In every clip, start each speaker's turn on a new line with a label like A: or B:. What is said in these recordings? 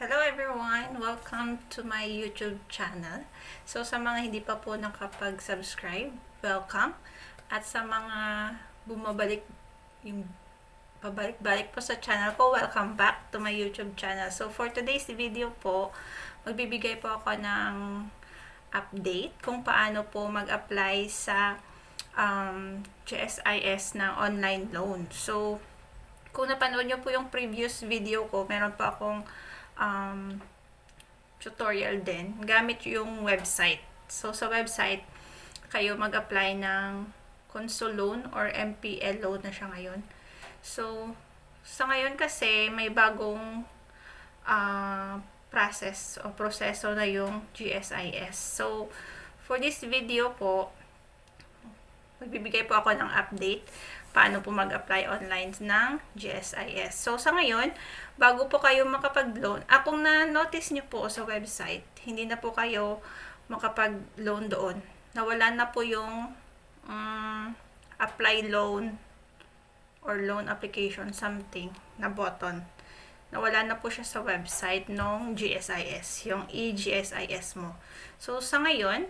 A: Hello everyone! Welcome to my YouTube channel. So sa mga hindi pa po nakapag-subscribe, welcome. At sa mga bumabalik yung pabalik-balik po sa channel ko, welcome back to my YouTube channel. So for today's video po, magbibigay po ako ng update kung paano po mag-apply sa um, GSIS na online loan. So, kung napanood nyo po yung previous video ko, meron pa akong um, tutorial din. Gamit yung website. So, sa website, kayo mag-apply ng console loan or MPL loan na siya ngayon. So, sa ngayon kasi, may bagong uh, process o proseso na yung GSIS. So, for this video po, magbibigay po ako ng update paano po mag-apply online ng GSIS. So, sa ngayon, bago po kayo makapag-loan, ah, kung na-notice nyo po sa website, hindi na po kayo makapag-loan doon. Nawala na po yung um, apply loan or loan application something na button. Nawala na po siya sa website ng GSIS, yung e-GSIS mo. So, sa ngayon,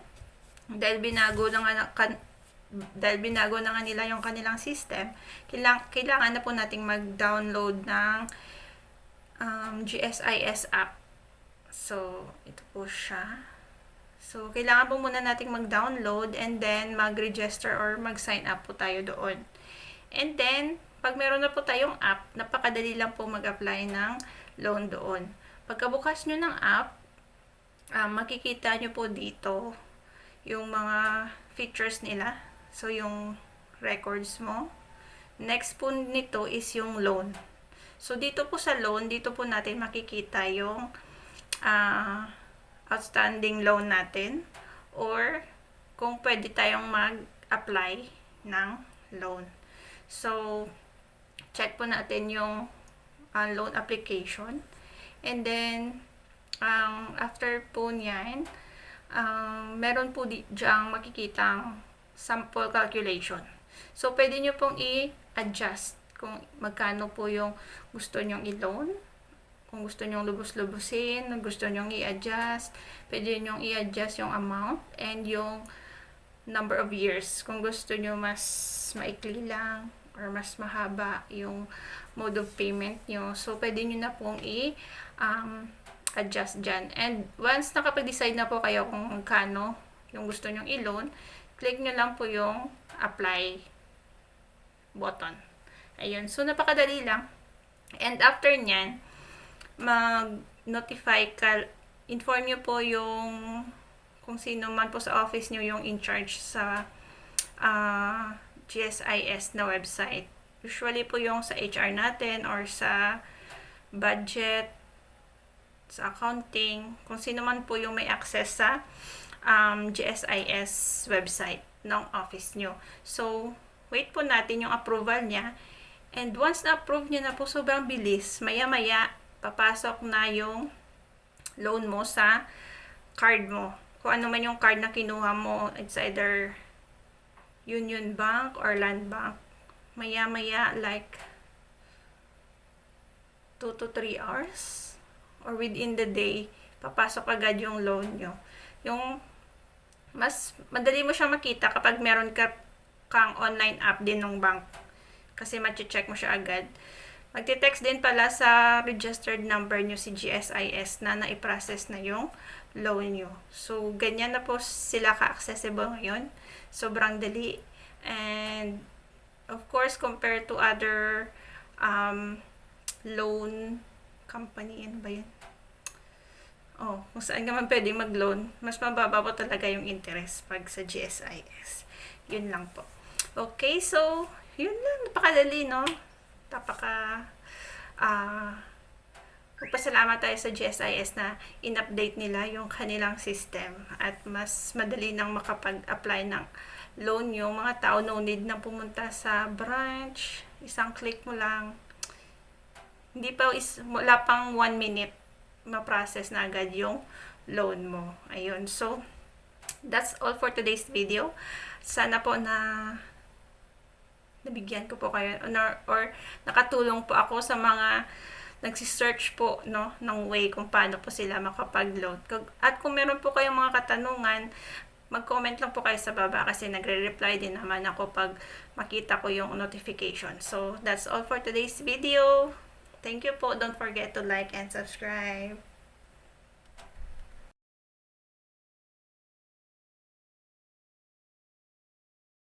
A: dahil binago na nga, dahil binago na nga nila yung kanilang system, kailangan, kailangan na po nating mag-download ng um, GSIS app. So, ito po siya. So, kailangan po muna nating mag-download and then mag-register or mag-sign up po tayo doon. And then, pag meron na po tayong app, napakadali lang po mag-apply ng loan doon. Pagkabukas nyo ng app, um, makikita nyo po dito yung mga features nila. So, yung records mo. Next po nito is yung loan. So, dito po sa loan, dito po natin makikita yung uh, outstanding loan natin or kung pwede tayong mag-apply ng loan. So, check po natin yung uh, loan application. And then, um, after po niyan, um, meron po di, diyang makikitang sample calculation. So, pwede nyo pong i-adjust kung magkano po yung gusto nyong i-loan. Kung gusto nyong lubos-lubusin, gusto nyong i-adjust, pwede nyong i-adjust yung amount and yung number of years. Kung gusto nyo mas maikli lang, or mas mahaba yung mode of payment nyo. So, pwede nyo na pong i- um, adjust dyan. And once nakapag-decide na po kayo kung magkano yung gusto nyong i-loan, click nyo lang po yung apply button. Ayun. So, napakadali lang. And after nyan, mag-notify ka, inform nyo po yung kung sino man po sa office nyo yung in charge sa uh, GSIS na website. Usually po yung sa HR natin or sa budget, sa accounting, kung sino man po yung may access sa um, GSIS website ng office nyo. So, wait po natin yung approval niya. And once na-approve niya na po, sobrang bilis. Maya-maya, papasok na yung loan mo sa card mo. Kung ano man yung card na kinuha mo, it's either Union Bank or Land Bank. Maya-maya, like 2 to 3 hours or within the day, papasok agad yung loan nyo. Yung mas madali mo siya makita kapag meron ka kang online app din ng bank. Kasi ma-check mo siya agad. Magte-text din pala sa registered number nyo si GSIS na na-process na yung loan nyo. So, ganyan na po sila ka-accessible ngayon. Sobrang dali. And, of course, compared to other um, loan company, ano ba yun? Oh, kung saan ka man pwedeng mag-loan, mas mababa po talaga yung interest pag sa GSIS. Yun lang po. Okay, so, yun lang. Napakadali, no? Napaka, ah, uh, Magpasalamat tayo sa GSIS na in-update nila yung kanilang system at mas madali nang makapag-apply ng loan yung mga tao no need na pumunta sa branch isang click mo lang hindi pa is wala pang one minute ma-process na agad yung loan mo ayun so that's all for today's video sana po na nabigyan ko po kayo or, or nakatulong po ako sa mga nagsisearch po no, ng way kung paano po sila makapag-load. Kag- At kung meron po kayong mga katanungan, mag-comment lang po kayo sa baba kasi nagre-reply din naman ako pag makita ko yung notification. So, that's all for today's video. Thank you po. Don't forget to like and subscribe.